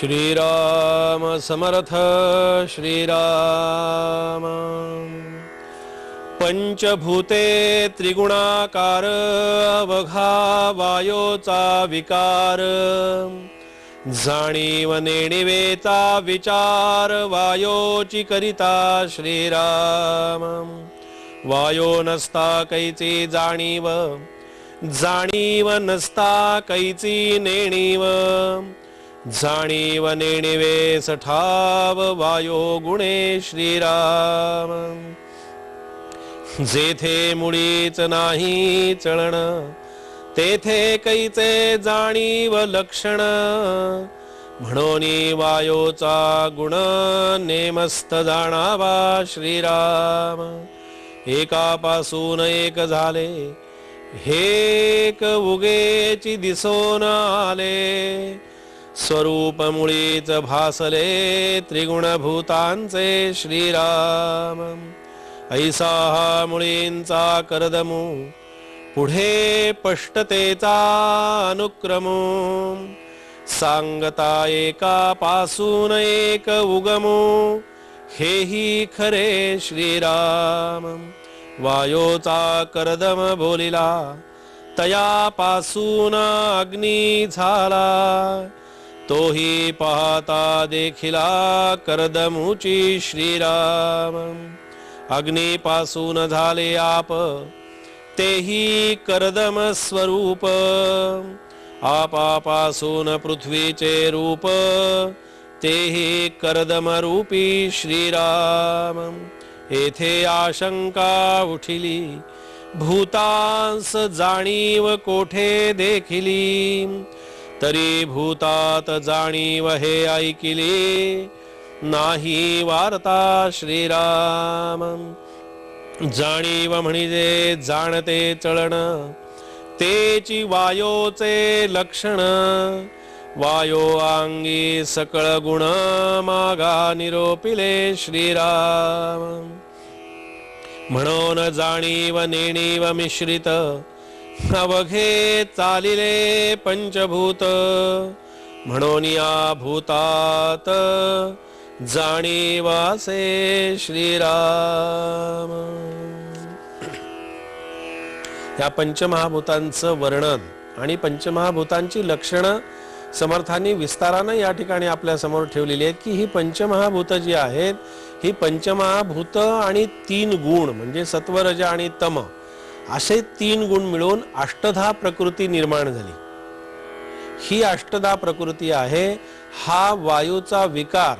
श्रीराम समर्थ श्रीराम। पंचभूते त्रिगुणाकार अवघा वायोचा विकार। जाणीव नेणिवेचा विचार वायोची करिता श्रीराम। वायो नसता कैची जाणीव जाणीव नसता कैची नेणीव। जाणीव नेणिवे सठाव वायो गुणे श्रीराम। जेथे मुळीच नाही चळण तेथे कैचे जाणीव लक्षण। म्हणून वायोचा गुण नेमस्त जाणावा श्रीराम। एकापासून एक झाले हेक उगेची दिसून आले। स्वरूप मुळीच भासले त्रिगुणभूतांचे श्रीराम. ऐसा हा मुळींचा करदमू पुढे पष्टतेचा अनुक्रमो. सांगता एका पासून एक उगमू हेही खरे श्रीराम. वायोचा करदम बोलिला तयापासून अग्नी झाला. तोही पाहता देखिला करदमुची श्रीराम. अग्नीपासून झाले आप तेही करदम स्वरूप. आपापासून पृथ्वीचे रूप तेही करदम रूपी श्रीराम. येथे आशंका उठिली भूतांस जाणीव कोठे देखिली? तरी भूतात जाणीव हे ऐकिले नाही वार्ता श्रीराम. जाणीव म्हणजे जाणते चळण तेची वायोचे लक्षण वायो अंगी सकळ गुण मागा निरोपिले श्रीराम. म्हणून जाणीव नेणीव मिश्रित अवघे चालिले पंचभूत म्हणून या भूतात जाणीवासे श्रीराम. या पंचमहाभूतांचं वर्णन आणि पंचमहाभूतांची लक्षणं समर्थांनी विस्तारानं या ठिकाणी आपल्यासमोर ठेवलेली आहेत की ही पंचमहाभूत जी आहेत ही पंचमहाभूत आणि तीन गुण म्हणजे सत्वरज आणि तम असे तीन गुण मिळून अष्टधा प्रकृती निर्माण झाली. ही अष्टधा प्रकृती आहे हा वायूचा विकार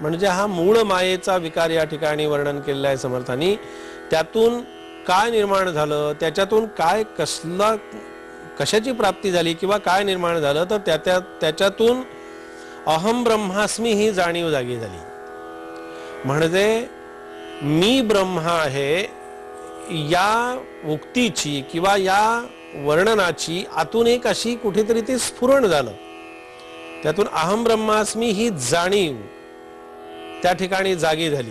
म्हणजे हा मूळ मायेचा विकार या ठिकाणी वर्णन केलेला आहे समर्थांनी. त्यातून काय निर्माण झालं त्याच्यातून काय कसला कशाची प्राप्ती झाली किंवा काय निर्माण झालं तर त्या त्या त्याच्यातून अहम ब्रह्मास्मी ही जाणीव जागी झाली. म्हणजे मी ब्रह्मा आहे या उक्तीची किंवा या वर्णनाची आतून एक अशी कुठेतरी ते स्फुरण झालं. त्यातून अहम ब्रह्मास्मी ही जाणीव त्या ठिकाणी जागी झाली.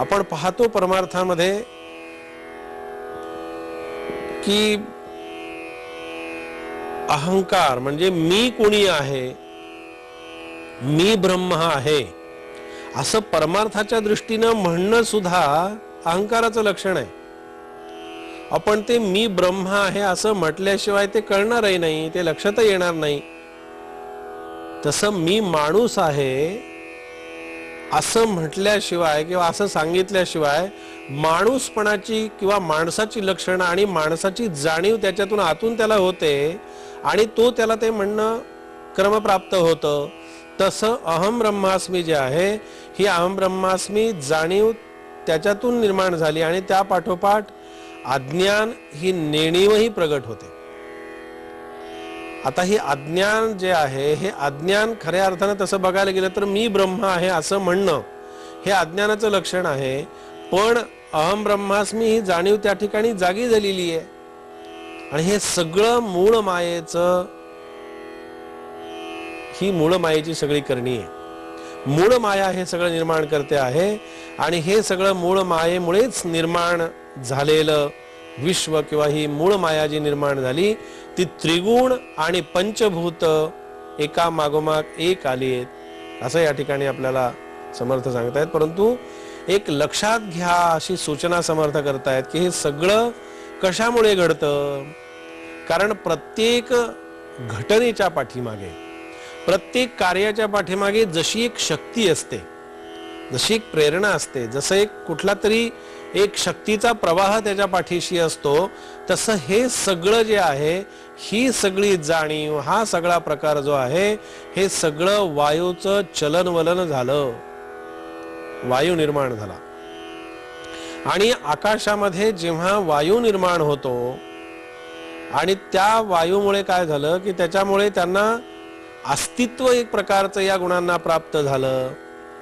आपण पाहतो परमार्थामध्ये की अहंकार म्हणजे मी कोणी आहे? मी ब्रह्म आहे. असं परमार्थाच्या दृष्टीनं म्हणणं सुद्धा अहंकाराचं लक्षण आहे. आपण ते मी ब्रह्मा आहे असं म्हटल्याशिवाय ते कळणारही नाही ते लक्षात येणार नाही. तसं मी माणूस आहे असं म्हटल्याशिवाय किंवा असं सांगितल्याशिवाय माणूसपणाची किंवा माणसाची लक्षणं आणि माणसाची जाणीव त्याच्यातून आतून त्याला होते आणि तो त्याला ते म्हणणं क्रमप्राप्त होतं. तसं अहम ब्रह्मास्मी जे आहे ही अहम ब्रह्मास्मी जाणीव त्याच्यातून निर्माण झाली आणि त्या पाठोपाठ अज्ञान ही नेणीवही प्रगट होते. आता ही अज्ञान जे आहे हे अज्ञान खऱ्या अर्थानं तसं बघायला गेलं तर मी ब्रह्म आहे असं म्हणणं हे अज्ञानाचं लक्षण आहे. पण अहम ब्रह्मास्मी ही जाणीव त्या ठिकाणी जागी झालेली आहे. आणि हे सगळं मूळ मायेचं ही मूळ मायेची सगळी करणी आहे. मूळ माया हे सगळं निर्माण करते आहे आणि हे सगळं मूळ मायेमुळेच निर्माण झालेलं विश्व किंवा ही मूळ माया जी निर्माण झाली ती त्रिगुण आणि पंचभूत एका मागोमाग एक आली आहेत. असं या ठिकाणी आपल्याला समर्थ सांगतायत परंतु एक लक्षात घ्या अशी सूचना समर्थ करतायत की हे सगळं कशामुळे घडतं? कारण प्रत्येक घटनेच्या पाठीमागे प्रत्येक कार्याच्या पाठीमागे जशी एक शक्ती असते जशी एक प्रेरणा असते जसं एक कुठला तरी एक शक्तीचा प्रवाह त्याच्या पाठीशी असतो तसं हे सगळं जे आहे ही सगळी जाणीव हा सगळा प्रकार जो आहे हे सगळं वायूचं चलनवलन झालं. वायू निर्माण झाला. आणि आकाशामध्ये जेव्हा वायू निर्माण होतो आणि त्या वायूमुळे काय झालं की त्याच्यामुळे त्यांना अस्तित्व एक प्रकारचं या गुणांना प्राप्त झालं.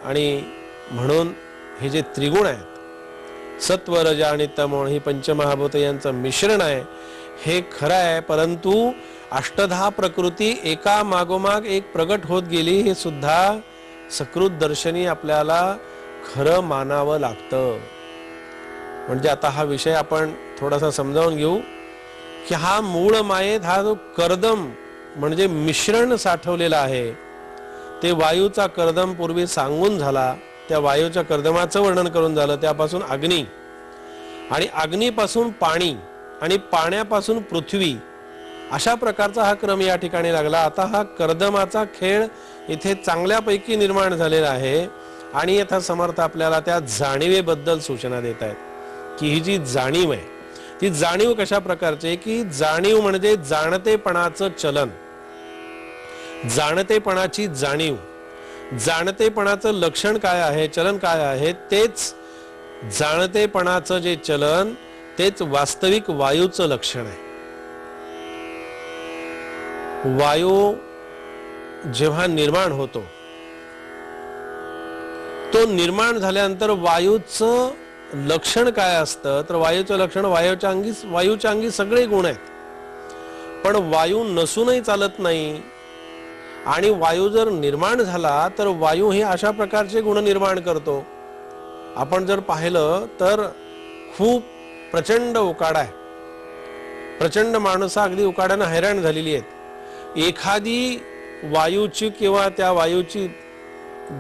आणि म्हणून हे जे त्रिगुण आहेत सत्व रज आणि तमोण ही पंचमहाभूत यांचं मिश्रण आहे हे खरं आहे परंतु अष्टधा प्रकृती एका मागोमाग एक प्रगट होत गेली हे सुद्धा सकृत दर्शनी आपल्याला खरं मानावं लागतं. म्हणजे आता हा विषय आपण थोडासा समजावून घेऊ की हा मूळ मायेत हा जो कर्दम म्हणजे मिश्रण साठवलेलं आहे. ते वायूचा कर्दम पूर्वी सांगून झाला त्या वायूच्या कर्दमाचं वर्णन करून झालं त्यापासून अग्नी. आणि अग्नीपासून पाणी आणि पाण्यापासून पृथ्वी. अशा प्रकारचा हा क्रम या ठिकाणी लागला. आता हा कर्दमाचा खेळ इथे चांगल्यापैकी निर्माण झालेला आहे आणि यथा समर्थ आपल्याला त्या जाणीवेबद्दल सूचना देत आहेत की ही जी जाणीव आहे ती जाणीव कशा प्रकारची? आहे की जाणीव म्हणजे जाणतेपणाचं चलन. जाणतेपणाची जाणीव. जाणतेपणाचं लक्षण काय आहे चलन काय आहे? तेच जाणतेपणाचं जे चलन तेच वास्तविक वायूचं लक्षण आहे. वायू जेव्हा निर्माण होतो तो निर्माण झाल्यानंतर वायूचं लक्षण काय असतं तर वायूचं लक्षण वायूच्या अंगी वायूच्या अंगी सगळे गुण आहेत. पण वायू नसूनही चालत नाही. आणि वायू जर निर्माण झाला तर वायू हे अशा प्रकारचे गुण निर्माण करतो. आपण जर पाहिलं तर खूप प्रचंड उकाडा आहे. प्रचंड माणसं अगदी उकाड्यानं हैराण झालेली आहेत. एखादी वायूची किंवा त्या वायूची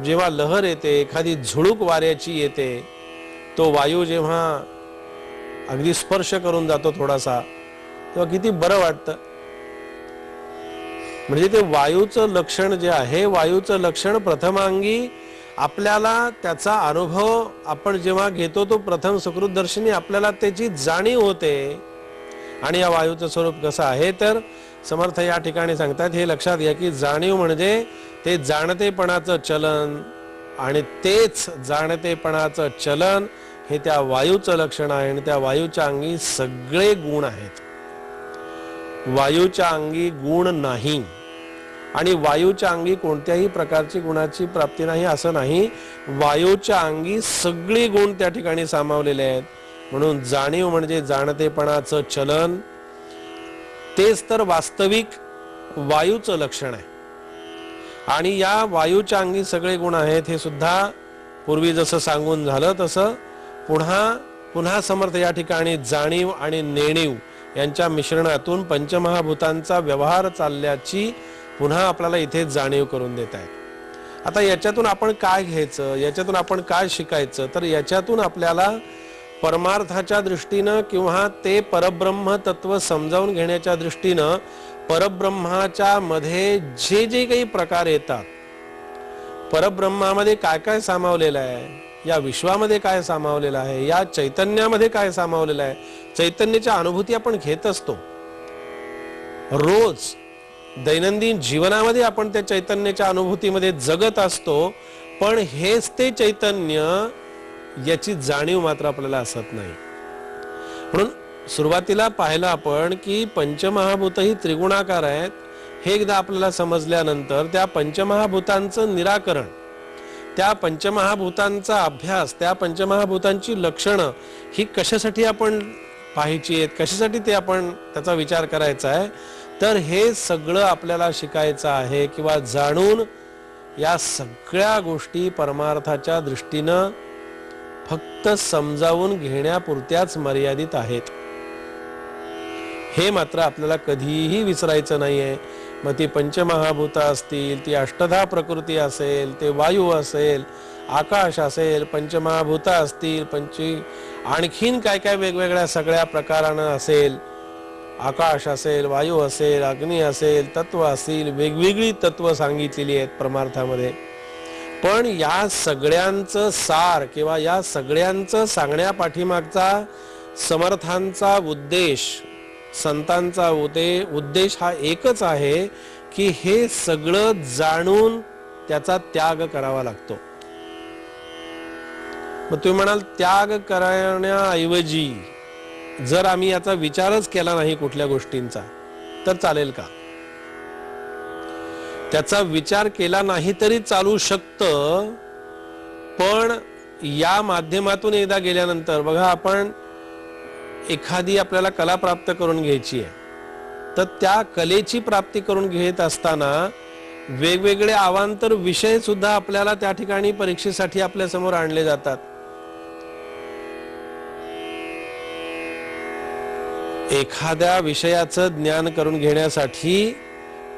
जेव्हा लहर येते एखादी झुळूक वाऱ्याची येते तो वायू जेव्हा अगदी स्पर्श करून जातो थोडासा तेव्हा किती बरं वाटतं. म्हणजे ते वायूचं लक्षण जे आहे वायूचं लक्षण प्रथमांगी आपल्याला त्याचा अनुभव आपण जेव्हा घेतो तो प्रथम सुकृत दर्शनी आपल्याला त्याची जाणीव होते. आणि या वायूचं स्वरूप कसं आहे तर समर्थ या ठिकाणी सांगतात हे लक्षात घ्या की जाणीव म्हणजे ते जाणतेपणाचं चलन आणि तेच जाणतेपणाचं चलन हे त्या वायूचं लक्षण आहे आणि त्या वायूच्या अंगी सगळे गुण आहेत. वायूच्या अंगी गुण नाही. आणि वायूच्या अंगी कोणत्याही प्रकारची गुणाची प्राप्ती नाही असं नाही. वायूच्या अंगी सगळी गुण त्या ठिकाणी सामावलेले आहेत. म्हणून जाणीव म्हणजे जाणतेपणाचं चलन. तेच तर वास्तविक वायूचं लक्षण आहे. आणि या वायूच्या अंगी सगळे गुण आहेत हे सुद्धा पूर्वी जसं सांगून झालं तसं पुन्हा पुन्हा समर्थ या ठिकाणी जाणीव आणि नेणीव यांच्या मिश्रणातून पंचमहाभूतांचा व्यवहार चालल्याची पुन्हा आपल्याला इथे जाणीव करून देत आहेत. आता याच्यातून आपण काय घ्यायचं याच्यातून आपण काय शिकायचं तर याच्यातून आपल्याला परमार्थाच्या दृष्टीनं किंवा ते परब्रह्म तत्व समजावून घेण्याच्या दृष्टीनं परब्रह्माच्या मध्ये जे जे काही प्रकार येतात परब्रह्मामध्ये काय काय सामावलेलं आहे या विश्वामध्ये काय सामावलेलं आहे या चैतन्यामध्ये काय सामावलेलं आहे चैतन्याच्या अनुभूती आपण घेत असतो. रोज दैनंदिन जीवनामध्ये आपण त्या चैतन्याच्या अनुभूतीमध्ये जगत असतो पण हेच ते चैतन्य याची जाणीव मात्र आपल्याला असत नाही. म्हणून सुरुवातीला पाहिलं आपण की पंचमहाभूत ही त्रिगुणाकार आहेत. हे एकदा आपल्याला समजल्यानंतर त्या पंचमहाभूतांचं निराकरण त्या पंचमहाभूतांचा अभ्यास त्या पंचमहाभूतांची लक्षणं ही कशासाठी आपण पाहायची आहेत कशासाठी ते आपण त्याचा विचार करायचा आहे? तर हे सगळं आपल्याला शिकायचं आहे किंवा जाणून या सगळ्या गोष्टी परमार्थाच्या दृष्टीनं फक्त समजावून घेण्यापुरत्याच मर्यादित आहेत. हे मात्र आपल्याला कधीही विसरायचं नाही आहे मग ती पंचमहाभूत असतील ती अष्टधा प्रकृती असेल ते वायू असेल आकाश असेल पंचमहाभूत असतील पंची आणखीन काय काय वेगवेगळ्या सगळ्या प्रकारानं असेल आकाश असेल वायू असेल अग्नी असेल तत्व असतील वेगवेगळी तत्व सांगितलेली आहेत परमार्थामध्ये. पण या सगळ्यांचं सार किंवा या सगळ्यांचं सांगण्या पाठीमागचा समर्थांचा उद्देश संतांचा उदे उद्देश हा एकच आहे की हे सगळं जाणून त्याचा त्याग करावा लागतो. मग तुम्ही म्हणाल त्याग करण्याऐवजी जर आम्ही याचा विचारच केला नाही कुठल्या गोष्टींचा तर चालेल का? त्याचा विचार केला नाही तरी चालू शकतं पण या माध्यमातून एकदा गेल्यानंतर बघा आपण एखादी आपल्याला कला प्राप्त करून घ्यायची आहे तर त्या कलेची प्राप्ती करून घेत असताना वेगवेगळे अवांतर विषय सुद्धा आपल्याला त्या ठिकाणी परीक्षेसाठी आपल्यासमोर आणले जातात. एखाद्या विषयाचं ज्ञान करून घेण्यासाठी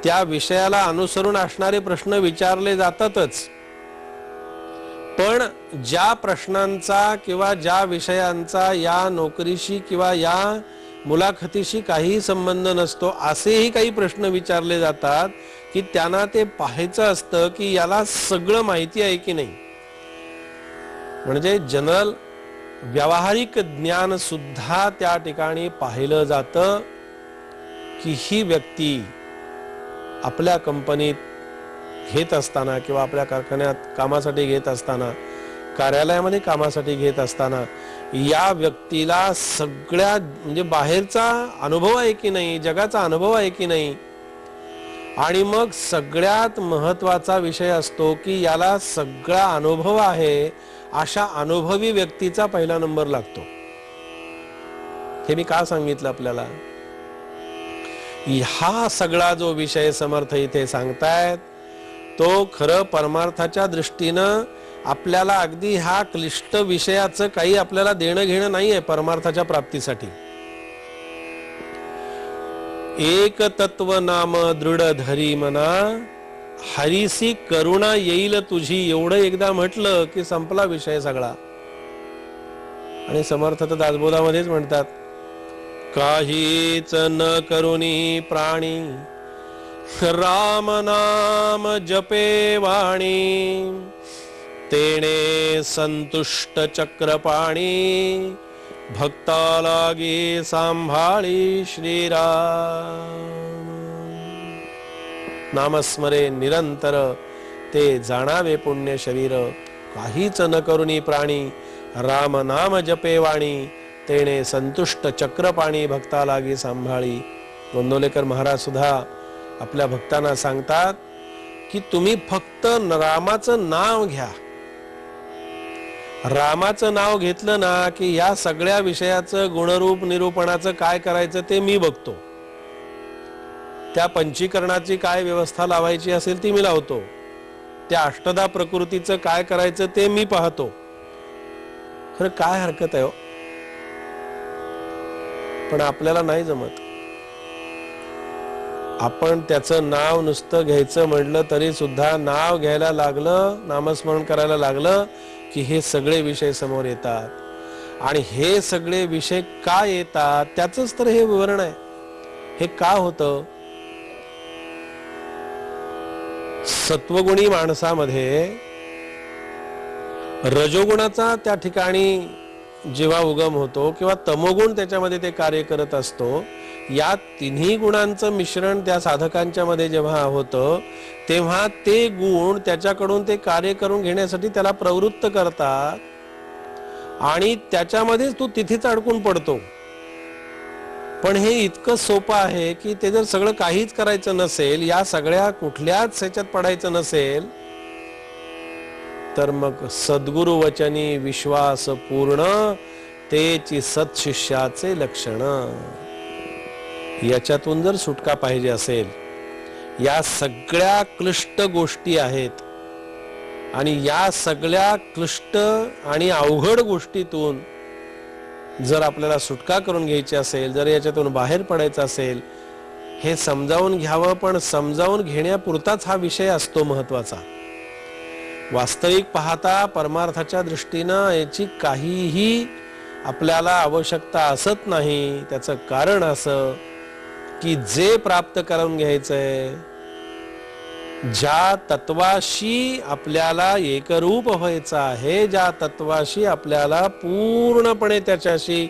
त्या विषयाला अनुसरून असणारे प्रश्न विचारले जातातच. पण ज्या प्रश्नांचा किंवा ज्या विषयांचा या नोकरीशी किंवा या मुलाखतीशी काहीही संबंध नसतो असेही काही प्रश्न विचारले जातात की त्यांना ते पाहायचं असतं की याला सगळं माहिती आहे की नाही. म्हणजे जनरल व्यावहारिक ज्ञान सुद्धा त्या ठिकाणी पाहिलं जातं की ही व्यक्ती आपल्या कंपनीत घेत असताना किंवा आपल्या कारखान्यात कामासाठी घेत असताना कार्यालयामध्ये कामासाठी घेत असताना या व्यक्तीला सगळ्या म्हणजे बाहेरचा अनुभव आहे की नाही जगाचा अनुभव आहे की नाही आणि मग सगळ्यात महत्त्वाचा विषय असतो की याला सगळा अनुभव आहे अशा अनुभवी व्यक्तीचा पहिला नंबर लागतो. हे मी का सांगितलं आपल्याला? हा सगळा जो विषय समर्थ इथे सांगतायत तो खरं परमार्थाच्या दृष्टीनं आपल्याला अगदी ह्या क्लिष्ट विषयाचं काही आपल्याला देणं घेणं नाहीये परमार्थाच्या प्राप्तीसाठी. एक तत्व नाम दृढ धरी मना हरीसी करुणा येईल तुझी एवढं एकदा म्हटलं की संपला विषय सगळा. आणि समर्थ तर दासबोधामध्येच म्हणतात काहीच न करुणी प्राणी राम नाम जपे वाणी तेणे संतुष्ट चक्रपाणी भक्ता लागे सांभाळी श्रीराम। नामस्मरे निरंतर ते जाणावे पुण्य शरीर काहीच न करुणी प्राणी राम नाम जपे वाणी तेणे संतुष्ट चक्रपाणी भक्ता लागे सांभाळी। गोंदोलेकर महाराज सुद्धा आपल्या भक्तांना सांगतात की तुम्ही फक्त रामाचं नाव घ्या. रामाचं नाव घेतलं ना की या सगळ्या विषयाचं गुणरूप निरूपणाचं काय करायचं ते मी बघतो. त्या पंचीकरणाची काय व्यवस्था लावायची असेल ती मी लावतो. त्या अष्टदा प्रकृतीचं काय करायचं ते मी पाहतो. खरं काय हरकत आहे हो? पण आपल्याला नाही जमत. आपण त्याचं नाव नुसतं घ्यायचं म्हटलं तरी सुद्धा नाव घ्यायला लागलं नामस्मरण करायला लागलं की हे सगळे विषय समोर येतात. आणि हे सगळे विषय का येतात त्याचंच तर हे विवरण आहे. हे का होतं? सत्वगुणी माणसामध्ये रजोगुणाचा त्या ठिकाणी जेव्हा उगम होतो किंवा तमोगुण त्याच्यामध्ये ते कार्य करत असतो या तिन्ही गुणांचं मिश्रण त्या साधकांच्या मध्ये जेव्हा होतं तेव्हा ते गुण त्याच्याकडून ते कार्य करून घेण्यासाठी त्याला प्रवृत्त करतात. आणि त्याच्यामध्येच तू तिथेच अडकून पडतो. पण हे इतकं सोपं आहे की ते जर सगळं काहीच करायचं नसेल या सगळ्या कुठल्याच ह्याच्यात पडायचं नसेल तर मग सद्गुरु वचनी विश्वास पूर्ण तेची सत्शिष्याचे लक्षण. याच्यातून जर सुटका पाहिजे असेल या सगळ्या क्लिष्ट गोष्टी आहेत. आणि या सगळ्या क्लिष्ट आणि अवघड गोष्टीतून जर आपल्याला सुटका करून घ्यायची असेल जर याच्यातून बाहेर पडायचं असेल हे समजावून घ्यावं पण समजावून घेण्यापुरताच हा विषय असतो महत्त्वाचा वास्तविक पाहता परमार्थाच्या दृष्टीनं याची काहीही आपल्याला आवश्यकता असत नाही त्याचं कारण असं की जे प्राप्त करून घ्यायचंय ज्या तत्वाशी आपल्याला एकरूप व्हायचं आहे ज्या तत्वाशी आपल्याला पूर्णपणे त्याच्याशी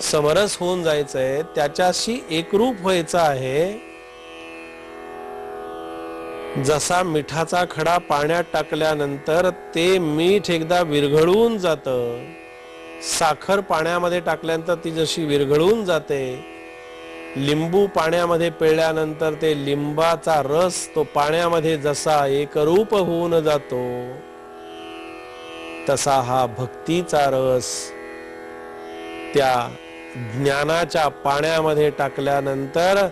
समरस होऊन जायचंय त्याच्याशी एकरूप व्हायचं आहे. जसा मिठाचा खडा पाण्यात टाकल्यानंतर ते मीठ एकदा विरघळून जात. साखर पाण्यामध्ये टाकल्यानंतर ती जशी विरघळून जाते लिंबू पाण्यामध्ये पिळल्यानंतर ते लिंबाचा रस तो पाण्यामध्ये जसा एकरूप होऊन जातो तसा हा भक्तीचा रस त्या ज्ञानाच्या पाण्यामध्ये टाकल्यानंतर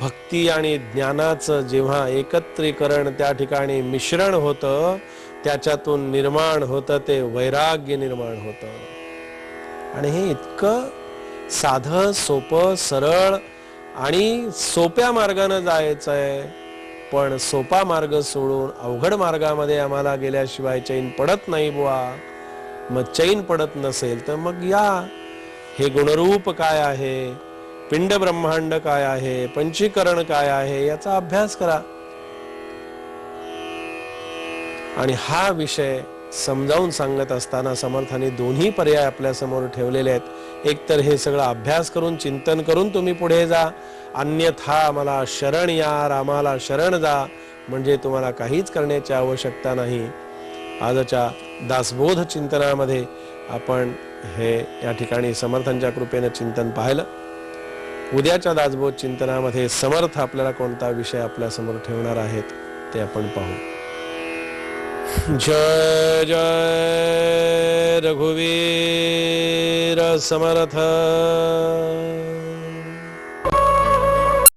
भक्ती आणि ज्ञानाचं जेव्हा एकत्रीकरण त्या ठिकाणी मिश्रण होतं त्याच्यातून निर्माण होतं ते वैराग्य निर्माण होतं. आणि हे इतकं साधं सोपं सरळ आणि सोप्या मार्गानं आहे पण सोपा मार्ग सोडून अवघड मार्गामध्ये आम्हाला गेल्याशिवाय चैन पडत नाही बुवा. मग चैन पडत नसेल तर मग या. हे गुणरूप काय आहे? पिंड ब्रह्मांड काय आहे? पंचीकरण काय आहे? याचा अभ्यास करा. आणि हा विषय समजावून सांगत असताना समर्थाने दोन्ही पर्याय आपल्यासमोर ठेवलेले आहेत. एकतर हे सगळं अभ्यास करून चिंतन करून तुम्ही पुढे जा. अन्यथा मला शरण या रामाला शरण जा. म्हणजे तुम्हाला काहीच करण्याची आवश्यकता नाही. आजच्या दासबोध चिंतनामध्ये आपण हे या ठिकाणी समर्थांच्या कृपेनं चिंतन पाहिलं. उद्याच्या दासबोध चिंतनामध्ये समर्थ आपल्याला कोणता विषय आपल्यासमोर ठेवणार आहेत ते आपण पाहू. जय जय रघुवीर समर्थ।